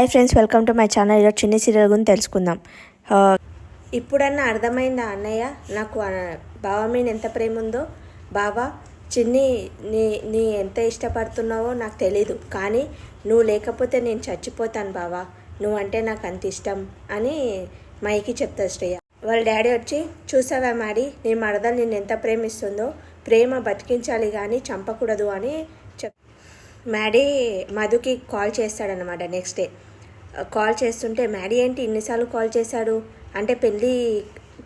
Hi friends welcome to my channel. ఈరోజు చిన్న serial గురించి తెలుసుకుందాం. ఇప్పుడన్నా అర్థమైందా అన్నయ్య? నాకు బావ మీద ఎంత ప్రేమ ఉందో. బావా చిన్ని నీ నీ ఎంత ఇష్టపడుతున్నావో నాకు తెలీదు. కానీ నువ్వు లేకపోతే నేను చచ్చిపోతాను బావా. నువ్వంటే నాకు అంత ఇష్టం అని మైకి చెప్తా శ్రేయ. వాళ్ళ డాడీ వచ్చి చూసావా మాడి నీ మరద నేను ఎంత ప్రేమిస్తుందో. ప్రేమ బతికించాలి కానీ చంపకూడదు అని చెప్ మ్యాడీ మధుకి కాల్ చేస్తాడనమాట నెక్స్ట్ డే. కాల్ చేస్తుంటే మ్యాడీ ఏంటి ఇన్నిసార్లు కాల్ చేశాడు? అంటే పెళ్ళి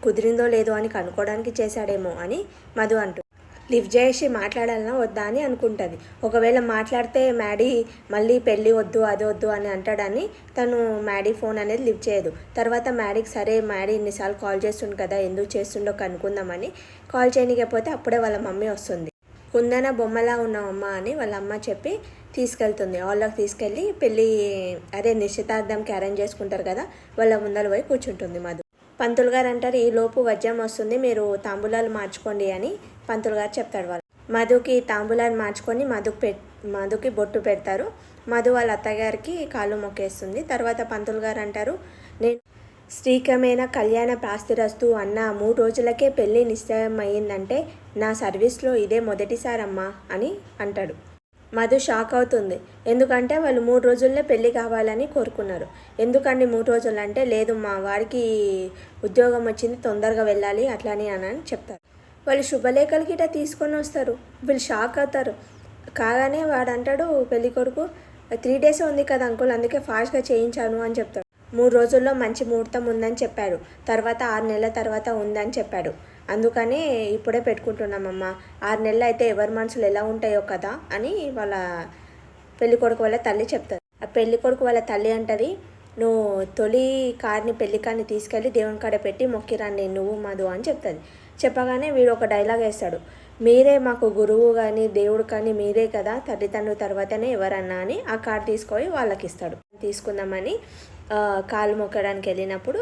కుదిరిందో లేదో అని కనుక్కోవడానికి చేశాడేమో అని మధు అంటు. లిఫ్ట్ చేసి మాట్లాడాలన్నా వద్దా అని అనుకుంటుంది. ఒకవేళ మాట్లాడితే మ్యాడీ మళ్ళీ పెళ్ళి వద్దు అది వద్దు అని అంటాడని తను మ్యాడీ ఫోన్ అనేది లిఫ్ట్ చేయదు. తర్వాత మ్యాడీకి సరే మ్యాడీ ఇన్నిసార్లు కాల్ చేస్తుండు కదా ఎందుకు చేస్తుండో కనుక్కుందామని కాల్ చేయనికపోతే అప్పుడే వాళ్ళ మమ్మీ వస్తుంది. కుందన బొమ్మలా ఉన్నావమ్మా అని వాళ్ళ అమ్మ చెప్పి తీసుకెళ్తుంది. వాళ్ళకి తీసుకెళ్ళి పెళ్ళి అదే నిశ్చితార్థంకి అరేంజ్ చేసుకుంటారు కదా వాళ్ళ ముందర పోయి కూర్చుంటుంది మధు. పంతులు గారు అంటారు ఈ లోపు వజ్రం వస్తుంది మీరు తాంబూలాలు మార్చుకోండి అని పంతులు గారు చెప్తాడు వాళ్ళు. మధుకి తాంబూలాలు మార్చుకొని మధుకు పె మధుకి బొట్టు పెడతారు. మధు వాళ్ళ అత్తగారికి కాళ్ళు మొక్కేస్తుంది. తర్వాత పంతులు గారు అంటారు నేను శ్రీకమైన కళ్యాణ ప్రాస్తిరస్తు అన్న మూడు రోజులకే పెళ్ళి నిశ్చయమైందంటే నా సర్వీస్లో ఇదే మొదటిసారమ్మా అని అంటాడు. మధు షాక్ అవుతుంది. ఎందుకంటే వాళ్ళు మూడు రోజుల్లో పెళ్ళి కావాలని కోరుకున్నారు. ఎందుకండి మూడు రోజులు అంటే? లేదు మా వారికి ఉద్యోగం వచ్చింది తొందరగా వెళ్ళాలి అట్లాని అని అని చెప్తారు. వాళ్ళు శుభలేఖలు గిట్ట తీసుకొని వస్తారు. వీళ్ళు షాక్ అవుతారు. కాగానే వాడు అంటాడు పెళ్ళి కొడుకు త్రీ డేస్ ఉంది కదా అంకుల్ అందుకే ఫాస్ట్గా చేయించాను అని చెప్తాడు. మూడు రోజుల్లో మంచి ముహూర్తం ఉందని చెప్పాడు. తర్వాత ఆరు నెలల తర్వాత ఉందని చెప్పాడు. అందుకని ఇప్పుడే పెట్టుకుంటున్నామమ్మా. ఆరు నెలలు అయితే ఎవరి మనసులు ఎలా ఉంటాయో కదా అని వాళ్ళ పెళ్ళి కొడుకు వాళ్ళ తల్లి చెప్తారు. ఆ పెళ్ళి కొడుకు వాళ్ళ తల్లి అంటది నువ్వు తొలి కార్ని పెళ్ళి కార్ని తీసుకెళ్ళి దేవుని కాడ పెట్టి మొక్కిరాన్ని నువ్వు మధు అని చెప్తుంది. చెప్పగానే వీడు ఒక డైలాగ్ వేస్తాడు మీరే మాకు గురువు కానీ దేవుడు కానీ మీరే కదా తల్లిదండ్రుల తర్వాతనే ఎవరన్నా అని ఆ కార్ తీసుకొని వాళ్ళకి ఇస్తాడు తీసుకుందామని కాలు మొక్కడానికి వెళ్ళినప్పుడు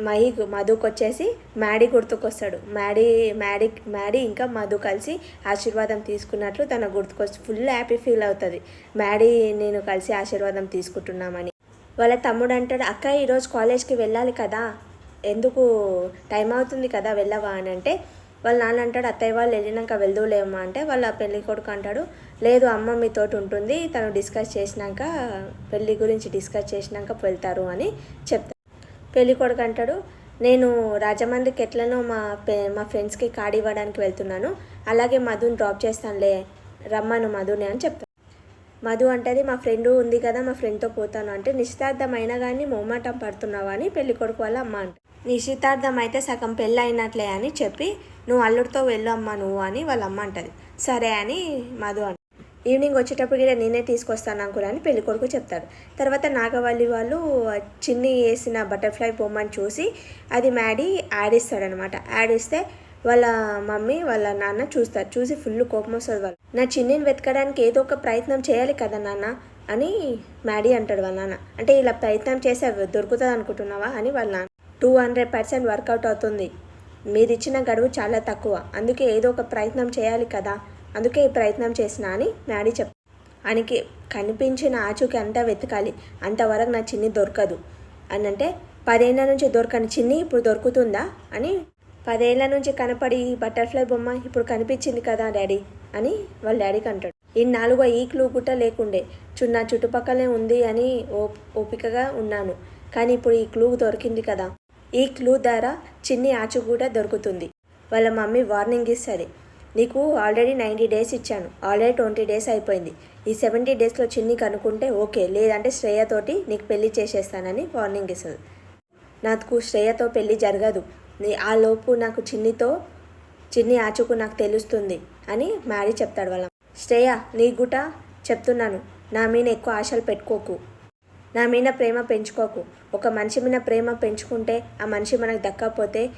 మహికు మధుకు వచ్చేసి మ్యాడీ గుర్తుకొస్తాడు. మ్యాడీ మ్యాడీ మ్యాడీ ఇంకా మధు కలిసి ఆశీర్వాదం తీసుకున్నట్లు తన గుర్తుకొచ్చి ఫుల్ హ్యాపీ ఫీల్ అవుతుంది. మ్యాడీ నేను కలిసి ఆశీర్వాదం తీసుకుంటున్నామని. వాళ్ళ తమ్ముడు అంటాడు అక్క ఈరోజు కాలేజ్కి వెళ్ళాలి కదా. ఎందుకు? టైం అవుతుంది కదా వెళ్ళవా? అని అంటే వాళ్ళ నాన్న అంటాడు అత్తయ్య వాళ్ళు వెళ్ళినాక వెళ్దూలేమా అంటే వాళ్ళ పెళ్ళి కొడుకు అంటాడు లేదు అమ్మ మీతోటి ఉంటుంది. తను డిస్కస్ చేసినాక పెళ్ళి గురించి డిస్కస్ చేసినాక వెళ్తారు అని చెప్తాడు. పెళ్ళి కొడుకు అంటాడు నేను రాజమండ్రికి ఎట్లనో మా పే మా ఫ్రెండ్స్కి కార్డు ఇవ్వడానికి వెళ్తున్నాను. అలాగే మధుని డ్రాప్ చేస్తానులే రమ్మను మధుని అని చెప్తాను మధు అంటది మా ఫ్రెండ్ ఉంది కదా మా ఫ్రెండ్తో పోతాను అంటే నిశ్చితార్థం అయినా కానీ మొహమాటం పడుతున్నావా అని పెళ్ళి కొడుకు వాళ్ళ అమ్మ అంట నిశ్చితార్థం అయితే సగం పెళ్ళి అయినట్లే అని చెప్పి నువ్వు అల్లుడితో వెళ్ళు అమ్మ నువ్వు అని వాళ్ళ అమ్మ అంటది. సరే అని మధు అంట ఈవినింగ్ వచ్చేటప్పుడు కూడా నేనే తీసుకొస్తాను అంకుల్ అని పెళ్ళి కొడుకు చెప్తాడు. తర్వాత నాగవల్లి వాళ్ళు చిన్ని వేసిన బటర్ఫ్లై బొమ్మని చూసి అది మ్యాడీ యాడ్ ఇస్తాడనమాట యాడ్ ఇస్తే వాళ్ళ మమ్మీ వాళ్ళ నాన్న చూస్తారు. చూసి ఫుల్ కోపం వస్తుంది వాళ్ళు. నా చిన్నిని వెతకడానికి ఏదో ఒక ప్రయత్నం చేయాలి కదా నాన్న అని మ్యాడీ అంటాడు వాళ్ళ నాన్న. అంటే ఇలా ప్రయత్నం చేస్తే దొరుకుతుంది అనుకుంటున్నావా అని వాళ్ళ నాన్న. టూ హండ్రెడ్ పర్సెంట్ వర్కౌట్ అవుతుంది. మీరు ఇచ్చిన గడువు చాలా తక్కువ. అందుకే ఏదో ఒక ప్రయత్నం చేయాలి కదా అందుకే ఈ ప్రయత్నం చేసిన అని మ్యాడీ చెప్ ఆయనకి కనిపించిన ఆచూకి అంతా వెతకాలి. అంతవరకు నా చిన్ని దొరకదు. అని అంటే పదేళ్ళ నుంచి దొరకని చిన్ని ఇప్పుడు దొరుకుతుందా అని పదేళ్ళ నుంచి కనపడి ఈ బటర్ఫ్లై బొమ్మ ఇప్పుడు కనిపించింది కదా డాడీ అని వాళ్ళ డాడీకి అంటాడు ఈ నాలుగో ఈ క్లూ గుట్ట లేకుండే. నా చుట్టుపక్కలే ఉంది అని ఓ ఓపికగా ఉన్నాను. కానీ ఇప్పుడు ఈ క్లూ దొరికింది కదా. ఈ క్లూ ద్వారా చిన్ని ఆచు కూడా దొరుకుతుంది. వాళ్ళ మమ్మీ వార్నింగ్ ఇస్తుంది. నీకు ఆల్రెడీ నైంటీ డేస్ ఇచ్చాను. ఆల్రెడీ ట్వంటీ డేస్ అయిపోయింది. ఈ సెవెంటీ డేస్లో చిన్ని కనుక్కుంటే ఓకే. లేదంటే శ్రేయతోటి నీకు పెళ్ళి చేసేస్తానని వార్నింగ్ ఇస్తుంది. నాకు శ్రేయతో పెళ్ళి జరగదు. నీ- ఆ లోపు నాకు చిన్నితో చిన్ని ఆచుకు నాకు తెలుస్తుంది అని మ్యారీ చెప్తాడు వాళ్ళ శ్రేయ నీ గుట చెప్తున్నాను. నా మీద ఎక్కువ ఆశలు పెట్టుకోకు. నా మీద ప్రేమ పెంచుకోకు. ఒక మనిషి మీద ప్రేమ పెంచుకుంటే ఆ మనిషి మనకు దక్కకపోతే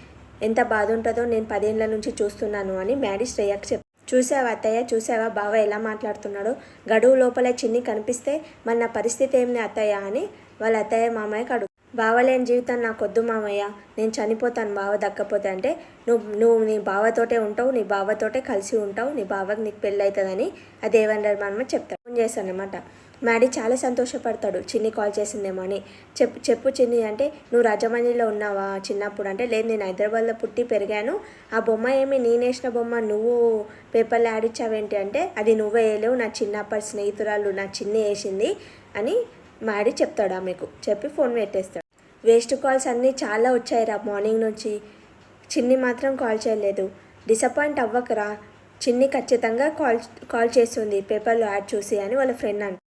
ఎంత బాధ ఉంటుందో నేను పదేళ్ళ నుంచి చూస్తున్నాను అని మ్యాడీ శ్రేయకు చెప్ చూసావా అత్తయ్య చూసావా బావ ఎలా మాట్లాడుతున్నాడో? గడువు లోపల చిన్ని కనిపిస్తే మన నా పరిస్థితి ఏమి అత్తయ్య అని వాళ్ళ అత్తయ్య మామయ్య కడు బావలేని జీవితం నాకు వద్దు మామయ్య. నేను చనిపోతాను బావ దక్కపోతే అంటే నువ్వు నువ్వు నీ బావతోటే ఉంటావు నీ బావతోటే కలిసి ఉంటావు నీ బావకి నీకు పెళ్ళి అవుతుందని ఆ దేవేంద్ర మామ చెప్తాడు. చేశాను అనమాట మ్యాడీ చాలా సంతోషపడతాడు. చిన్ని కాల్ చేసిందేమో అని. చెప్పు చెప్పు చిన్ని అంటే నువ్వు రాజమండ్రిలో ఉన్నావా చిన్నప్పుడు? అంటే లేదు నేను హైదరాబాద్లో పుట్టి పెరిగాను. ఆ బొమ్మ ఏమి నేనేసిన బొమ్మ నువ్వు పేపర్లో ఆడిచ్చావేంటి అంటే అది నువ్వే వేయలేవు. నా చిన్నప్పటి స్నేహితురాలు నా చిన్ని వేసింది అని మ్యాడీ చెప్తాడు ఆమెకు. చెప్పి ఫోన్ పెట్టేస్తాడు. వేస్ట్ కాల్స్ అన్నీ చాలా వచ్చాయి రా మార్నింగ్ నుంచి. చిన్ని మాత్రం కాల్ చేయలేదు. డిసప్పాయింట్ అవ్వకరా. చిన్ని ఖచ్చితంగా కాల్ కాల్ చేస్తుంది పేపర్లో యాడ్ చూసి అని వాళ్ళ ఫ్రెండ్ అంట.